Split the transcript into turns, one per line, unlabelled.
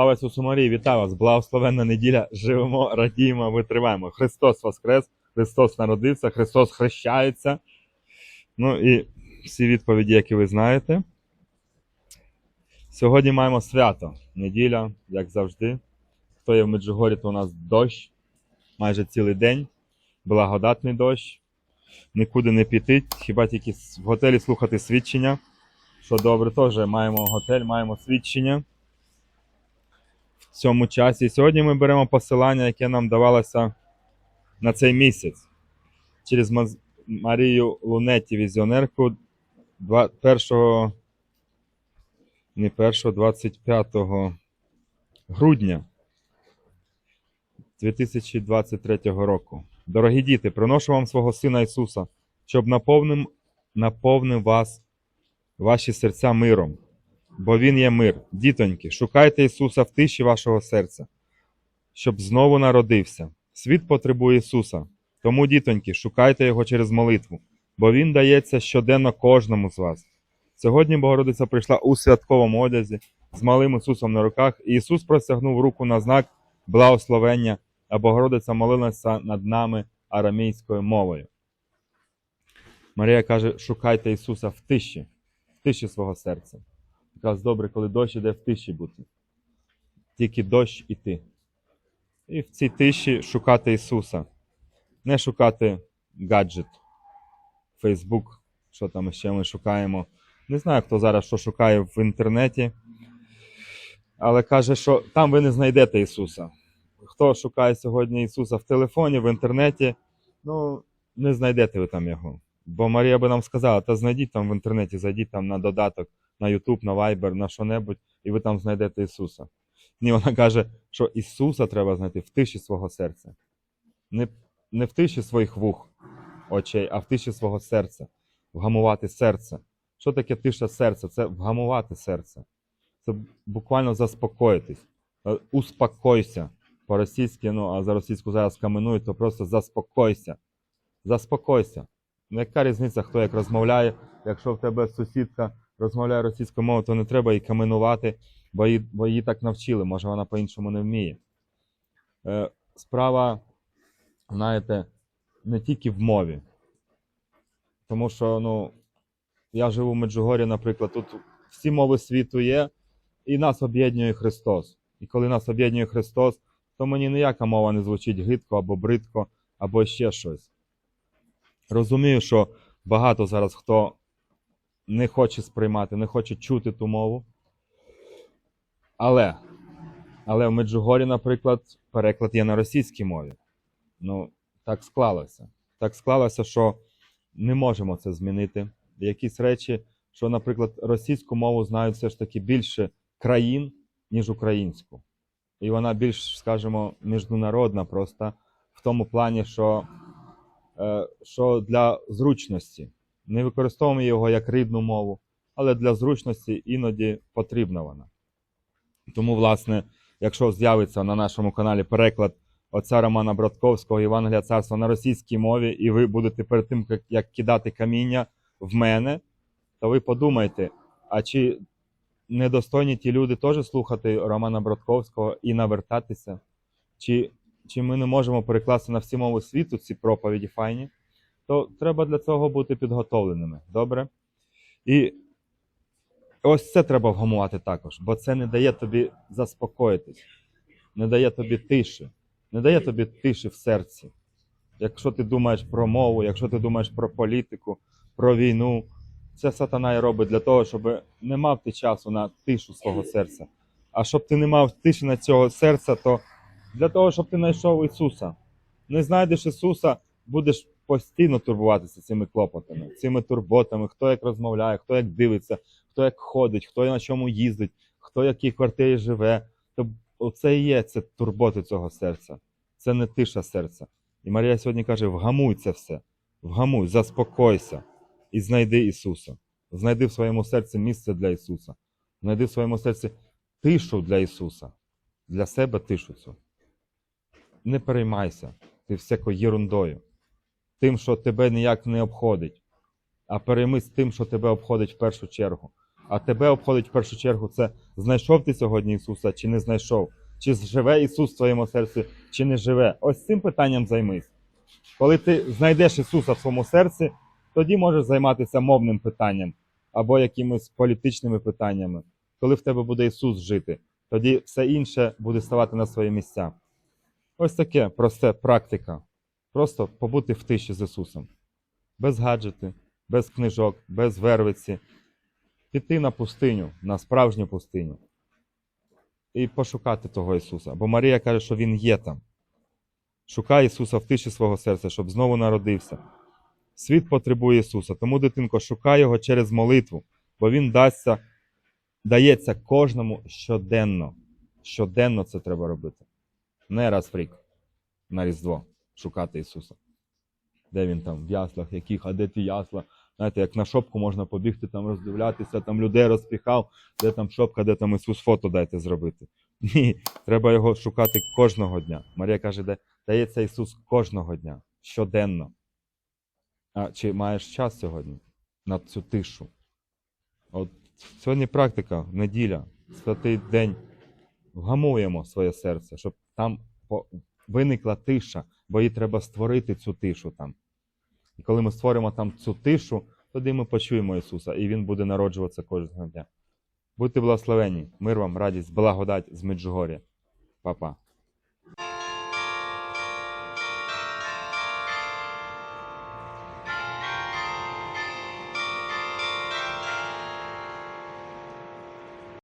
Слава Ісусу Марії, вітаю вас! Благословенна неділя! Живемо, радіємо, витриваємо. Христос Воскрес, Христос народився, Христос хрещається. Ну і всі відповіді, які ви знаєте. Сьогодні маємо свято. Неділя, як завжди. Хто є в Меджугорі, то у нас дощ майже цілий день, благодатний дощ. Нікуди не піти, хіба тільки в готелі слухати свідчення. Що добре, теж маємо готель, маємо свідчення цьому часі. І сьогодні ми беремо посилання, яке нам давалося на цей місяць через Марію Лунетті, візіонерку, два- першого, не першого, 25 грудня 2023 року. Дорогі діти, приношу вам свого Сина Ісуса, щоб наповнив, наповнив вас, ваші серця миром, бо Він є мир. Дітоньки, шукайте Ісуса в тиші вашого серця, щоб знову народився. Світ потребує Ісуса. Тому, дітоньки, шукайте Його через молитву, бо Він дається щоденно кожному з вас. Сьогодні Богородиця прийшла у святковому одязі з малим Ісусом на руках, і Ісус простягнув руку на знак благословення, а Богородиця молилася над нами арамійською мовою. Марія каже: шукайте Ісуса в тиші, в тиші свого серця. Якраз добре, коли дощ іде в тиші бути. Тільки дощ і ти. І в цій тиші шукати Ісуса. Не шукати гаджет, Фейсбук, що там ще ми шукаємо. Не знаю, хто зараз що шукає в інтернеті. Але каже, що там ви не знайдете Ісуса. Хто шукає сьогодні Ісуса в телефоні, в інтернеті, ну, не знайдете ви там його. Бо Марія би нам сказала, та знайдіть там в інтернеті, зайдіть там на додаток, на YouTube, на Viber, на що-небудь, і ви там знайдете Ісуса. Ні, вона каже, що Ісуса треба знайти в тиші свого серця. Не, не в тиші своїх вух, очей, а в тиші свого серця. Вгамувати серце. Що таке тиша серця? Це вгамувати серце. Це буквально заспокоїтись. Е, Успокойся. По-російськи, ну, а за російську зараз каменують, то просто заспокойся. Заспокойся. Ну, яка різниця, хто як розмовляє? Якщо в тебе сусідка розмовляє російською мовою, то не треба її каменувати, бо її, бо її так навчили, може вона по-іншому не вміє. Е, справа, знаєте, не тільки в мові. Тому що, ну, я живу в Меджугорі, наприклад, тут всі мови світу є, і нас об'єднує Христос. І коли нас об'єднує Христос, то мені ніяка мова не звучить гидко або бридко, або ще щось. Розумію, що багато зараз хто не хоче сприймати, не хоче чути ту мову. Але, але в Меджугорі, наприклад, переклад є на російській мові. Ну, так склалося. Так склалося, що не можемо це змінити. Якісь речі, що, наприклад, російську мову знають все ж таки більше країн, ніж українську. І вона більш, скажімо, міжнародна просто в тому плані, що, е, що для зручності. Не використовуємо його як рідну мову, але для зручності іноді потрібна вона. Тому, власне, якщо з'явиться на нашому каналі переклад отця Романа Братковського Євангелія царства на російській мові, і ви будете перед тим, як- як кидати каміння в мене, то ви подумайте, а чи недостойні ті люди теж слухати Романа Братковського і навертатися? Чи, чи ми не можемо перекласти на всі мови світу ці проповіді файні? То треба для цього бути підготовленими. Добре? І ось це треба вгамувати також, бо це не дає тобі заспокоїтись, не дає тобі тиші, не дає тобі тиші в серці. Якщо ти думаєш про мову, якщо ти думаєш про політику, про війну, це сатана і робить для того, щоб не мав ти часу на тишу свого серця. А щоб ти не мав тиші на цього серця, то для того, щоб ти знайшов Ісуса. Не знайдеш Ісуса, будеш постійно турбуватися цими клопотами, цими турботами, хто як розмовляє, хто як дивиться, хто як ходить, хто на чому їздить, хто в якій квартирі живе. То оце і є це турботи цього серця. Це не тиша серця. І Марія сьогодні каже: вгамуй це все, вгамуй, заспокойся і знайди Ісуса. Знайди в своєму серці місце для Ісуса. Знайди в своєму серці тишу для Ісуса. Для себе тишу цю. Не переймайся ти всякою єрундою, тим, що тебе ніяк не обходить, а переймись тим, що тебе обходить в першу чергу. А тебе обходить в першу чергу це знайшов ти сьогодні Ісуса чи не знайшов? Чи живе Ісус в твоєму серці, чи не живе? Ось цим питанням займись. Коли ти знайдеш Ісуса в своєму серці, тоді можеш займатися мовним питанням або якимись політичними питаннями. Коли в тебе буде Ісус жити, тоді все інше буде ставати на свої місця. Ось таке просте практика. Просто побути в тиші з Ісусом. Без гаджети, без книжок, без вервиці. Піти на пустиню, на справжню пустиню. І пошукати того Ісуса. Бо Марія каже, що Він є там. Шукай Ісуса в тиші свого серця, щоб знову народився. Світ потребує Ісуса, тому, дитинко, шукай Його через молитву, бо Він дасться, дається кожному щоденно. Щоденно це треба робити. Не раз в рік на Різдво шукати Ісуса. Де він там, в яслах, яких, а де ті ясла? Знаєте, як на шопку можна побігти, там роздивлятися, там людей розпіхав, де там шопка, де там Ісус фото дайте зробити. Ні, треба його шукати кожного дня. Марія каже, де дається Ісус кожного дня, щоденно. А чи маєш час сьогодні на цю тишу? От сьогодні практика, неділя, святий день. Вгамуємо своє серце, щоб там виникла тиша, бо їй треба створити цю тишу там. І коли ми створимо там цю тишу, тоді ми почуємо Ісуса, і Він буде народжуватися кожного дня. Будьте благословені, мир вам, радість, благодать з Меджугор'я. Па-па.